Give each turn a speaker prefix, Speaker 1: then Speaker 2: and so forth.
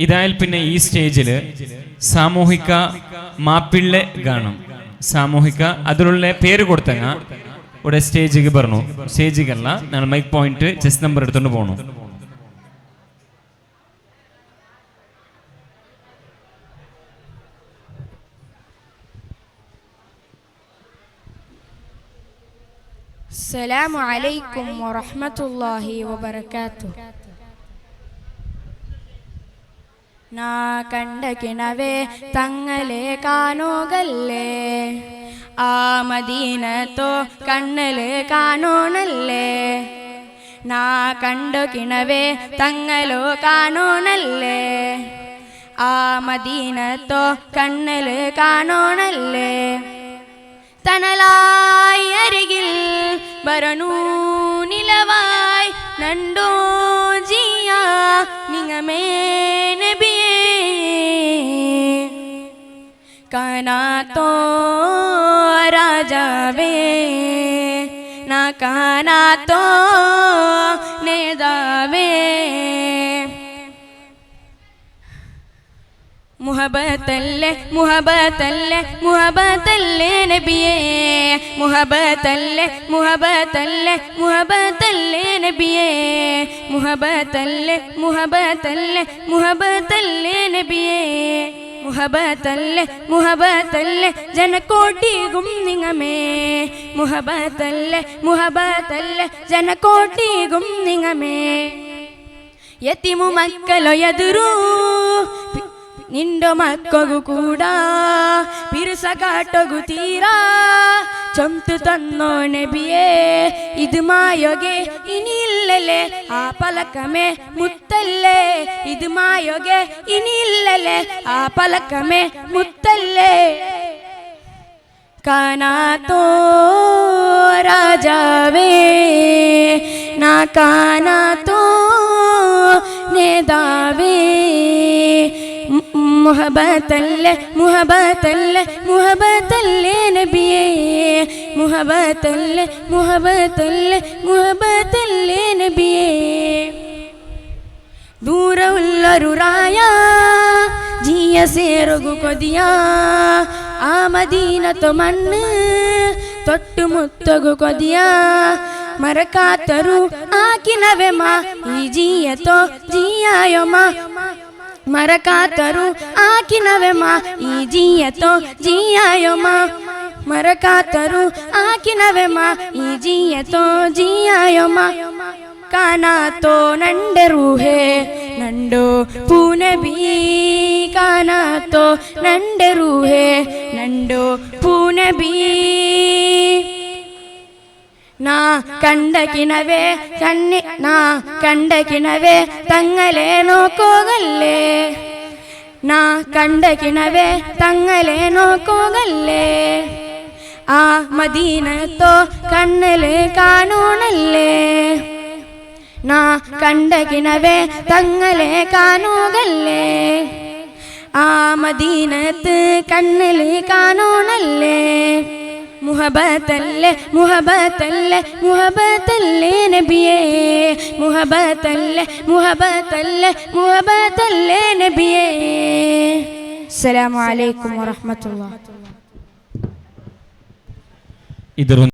Speaker 1: ഇതായാൽ പിന്നെ ഈ സ്റ്റേജിൽ സാമൂഹിക മാപ്പിള്ള ഗാനം സാമൂഹിക അതിലുള്ള പേര് കൊടുത്തങ്ങ ഇവിടെ സ്റ്റേജിക്ക് പറഞ്ഞു സ്റ്റേജിക്കല്ല ഞാൻ മൈക്ക് പോയിന്റ് ചെസ് നമ്പർ എടുത്തോണ്ട് പോണു
Speaker 2: السلام عليكم ورحمة الله وبركاته നാ കണ്ട കിണവേ തങ്ങളെ കാണുകല്ലേ? ആ മദീനത്തോ കണ്ണൽ കാണോണല്ലേ? നാ കണ്ടു കിണവേ തങ്ങളോ കാണോണല്ലേ? ആ മദീനത്തോ കണ്ണൽ കാണോണല്ലേ? തണലായി അരികിൽ വരണൂ നിലവായി നണ്ടോ نا تو راجا راجابے نا کانا تو نظابے محبت اللہ محبت اللہ محبت اللہ نبی محبت اللہ محبت اللہ محبت اللہ نبی محبت اللہ محبت اللہ محبت اللہ نبی മുഹബത്തല്ലേ മുഹബത്തല്ലേ ജനക്കോട്ടികും നിങ്ങമേ മുഹബത്തല്ലേ മുഹബത്തല്ലേ ജനക്കോട്ടികും നിങ്ങമേ ಯತಿಮು ಮಕ್ಕಳು ಎದುರು ಪಿ- ನಿಂಡು ಮಕ್ಕಳು ಕೂಡ ಬಿರುಸ ಕಾಟಗು ತೀರಾ ಚೊಂತು ತನ್ನೋ ನೆಬಿಯೇ ಇದು ಮಾಯೊಗೆ ഇല്ലല്ലേ ആ പലക്കമേ മുത്തല്ലേ ഇത് മായോഗേ ഇനിയില്ലല്ലേ ആ പലക്കമേ മുത്തല്ലേ കാണാത്തോ രാജാവേ നാ കാണാത്തോ നേതാവേ മുഹബത്തല്ലേ മുഹബത്തല്ലേ മുഹബത്തല്ലേ നബിയേ മുഹബത്തല്ലേ മുഹബത്തല്ലേ മുഹബത്തല്ലേ ದೂರವುಳ್ಳರು ರಾಯ ಜಿಯ ಸೇರುಗು ಕೊದಿಯ ಆ ಮದೀನತ ಮಣ್ಣು ತೊಟ್ಟು ಮುತ್ತಗು ಕೊದಿಯ ಮರಕಾತರು ಆಕಿನವೆ ಮಾ ಈ ಜಿಯತೋ ಜಿಯಾಯೋ ಮಾ ಮರಕಾತರು ಆಕಿನವೆ ಮಾ ಈ ಜಿಯತೋ ಜಿಯಾಯೋ ಮಾ ಮರಕಾತರು ಆಕಿನವೆ ಮಾ ಈ ಜಿಯತೋ ಜಿಯಾಯೋ ಮಾ ಕಾನಾತೋ ನಂಡೆ ರೂಹೆ കണ്ടു? പൂനബീ കാനാത്തോ നണ്ട റൂഹേ നണ്ടോ? പൂനബി നാ കണ്ട കിണവേ കണ്ണി നാ കണ്ട കിണവേ തങ്ങളെ നോക്കുകല്ലേ നാ കണ്ട കിണവേ തങ്ങളെ നോക്കുകല്ലേ ആ മദീനത്തോ കണ്ണിൽ കാണൂണല്ലേ. നാ കണ്ട കിണവേ തങ്ങളെ കാണുകല്ലേ? ആ മദീനത്ത് കണ്ണിൽ കാണോണല്ലേ മുഹബത്തല്ലേ മുഹബത്തല്ലേ മുഹബത്തല്ലേ നബിയേ? മുഹബത്തല്ലേ മുഹബത്തല്ലേ മുഹബത്തല്ലേ നബിയേ? അസ്സലാമു അലൈക്കും വറഹ്മത്തുള്ളാഹി.
Speaker 1: ഇതൊരു